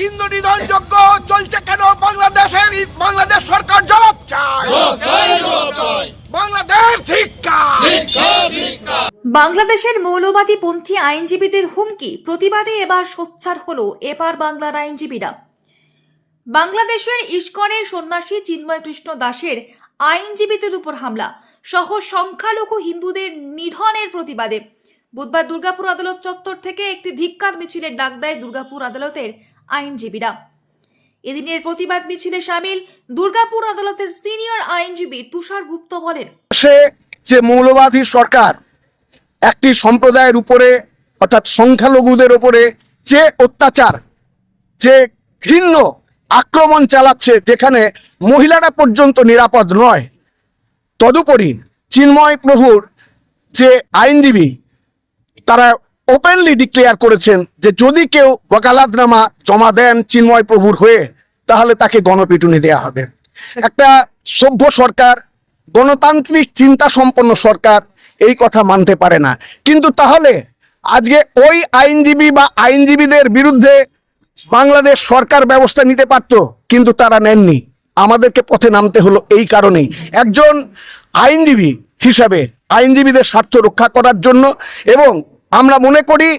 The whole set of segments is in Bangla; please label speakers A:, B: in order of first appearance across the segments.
A: হিন্দু নিধন যজ্ঞ চলছে কেন বাংলাদেশের বাংলাদেশ সরকার জবাব চায়? বাংলাদেশ
B: বাংলাদেশের মৌলবাদী পন্থী আইনজীবীদের হুমকি প্রতিবাদে এবার সোচ্চার হল এপার বাংলার আইনজীবীরা। বাংলাদেশের ইস্কনের সন্ন্যাসী চিন্ময় কৃষ্ণ দাসের আইনজীবীদের উপর হামলা সহ সংখ্যালঘু হিন্দুদের নিধনের প্রতিবাদে। বুধবার দুর্গাপুর আদালত চত্বর থেকে একটি ধিক্কার মিছিলের ডাক দেয় দুর্গাপুর আদালতের আইনজীবীরা। এদিনের প্রতিবাদ মিছিলে সামিল দুর্গাপুর আদালতের সিনিয়র আইনজীবী তুষার গুপ্ত বলেন,
C: সে যে মৌলবাদী সরকার, একটি সম্প্রদায়ের উপরে, অর্থাৎ সংখ্যালঘুদের উপরে যে অত্যাচার, যে ঘৃণ্য আক্রমণ চালাচ্ছে যেখানে মহিলারা পর্যন্ত নিরাপদ নয়, তদুপরি চিন্ময় প্রভুর যে আইনজীবী, তারা ওপেনলি ডিক্লেয়ার করেছেন যে যদি কেউ ওকালাতনামা জমা দেন চিন্ময় প্রভুর হয়ে, তাহলে তাকে গণপিটুনি দেয়া হবে। একটা সভ্য সরকার, গণতান্ত্রিক চিন্তা সম্পন্ন সরকার এই কথা মানতে পারে না। কিন্তু তাহলে আজকে ওই আইনজীবী বা আইনজীবীদের বিরুদ্ধে বাংলাদেশ সরকার ব্যবস্থা নিতে পারত, কিন্তু তারা নেননি। আমাদেরকে পথে নামতে হলো এই কারণেই। একজন আইনজীবী হিসাবে আইনজীবীদের স্বার্থ রক্ষা করার জন্য এবং আমরা মনে করি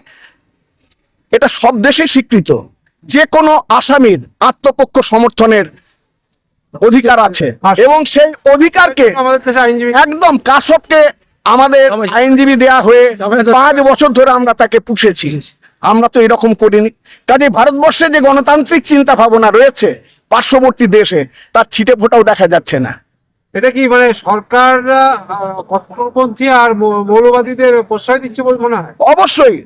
C: এটা সব দেশে স্বীকৃত। যে কোনো আসামির আত্মপক্ষ সমর্থনের অধিকার আছে এবং সেই অধিকারকে একদম কাশবকে আমাদের আইনজীবী দেয়া হয়ে পাঁচ বছর ধরে আমরা তাকে পুষেছি। আমরা তো এরকম করিনি। কাজে ভারতবর্ষে যে গণতান্ত্রিক চিন্তা ভাবনা রয়েছে পার্শ্ববর্তী দেশে তার ছিটে ফোটাও দেখা যাচ্ছে না।
D: এটা কি মানে সরকার কট্টরপন্থী আর মৌলবাদীদের প্রশ্রয় দিচ্ছে বলে মনে হয়?
C: অবশ্যই।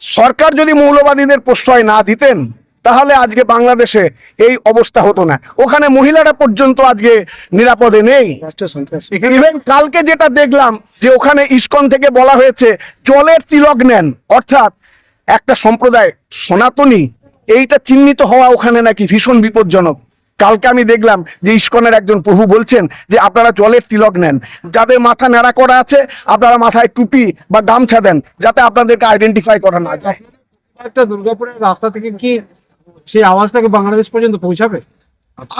C: সরকার যদি মৌলবাদীদের প্রশ্রয় না দিতেন তাহলে আজকে বাংলাদেশে এই অবস্থা হতো না। ওখানে মহিলারা পর্যন্ত আজকে নিরাপদে নেই। ইভেন কালকে যেটা দেখলাম যে ওখানে ইস্কন থেকে বলা হয়েছে জলের তিলক নেন। অর্থাৎ একটা সম্প্রদায় সনাতনী এইটা চিহ্নিত হওয়া ওখানে নাকি ভীষণ বিপজ্জনক। কালকে আমি দেখলাম যে ইস্কনের একজন প্রভু বলছেন যে আপনারা জলের তিলক নেন। যাদের মাথা ন্যাড়া করা আছে আপনারা মাথায় টুপি বা গামছা দেন যাতে আপনাদেরকে আইডেন্টিফাই করা না যায়।
D: একটা দুর্গাপুরের রাস্তা থেকে কি সেই আওয়াজটাকে বাংলাদেশ পর্যন্ত পৌঁছাবে?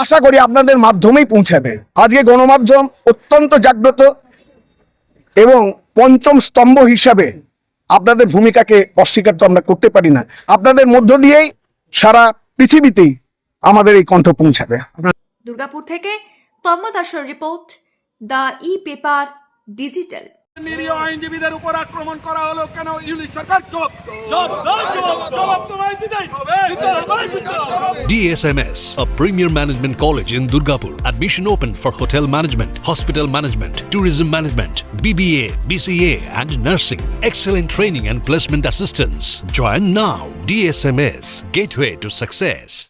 C: আশা করি আপনাদের মাধ্যমেই পৌঁছাবে। আজকে গণমাধ্যম অত্যন্ত জাগ্রত এবং পঞ্চম স্তম্ভ হিসাবে আপনাদের ভূমিকাকে অস্বীকার তো আমরা করতে পারি না। আপনাদের মধ্য দিয়েই সারা পৃথিবীতেই আমাদের এই কণ্ঠ পৌঁছাবে
B: দুর্গাপুর থেকে দাসের report the E paper digital
A: নিরীহ আইনজীবীদের উপর আক্রমণ করা হলো কেন ইউনিশ সরকার।
E: DSMS, a premier management college in Durgapur. Admission open for hotel management, hospital management, tourism management, BBA, BCA, and nursing. Excellent training and placement assistance. Join now. DSMS, gateway to success.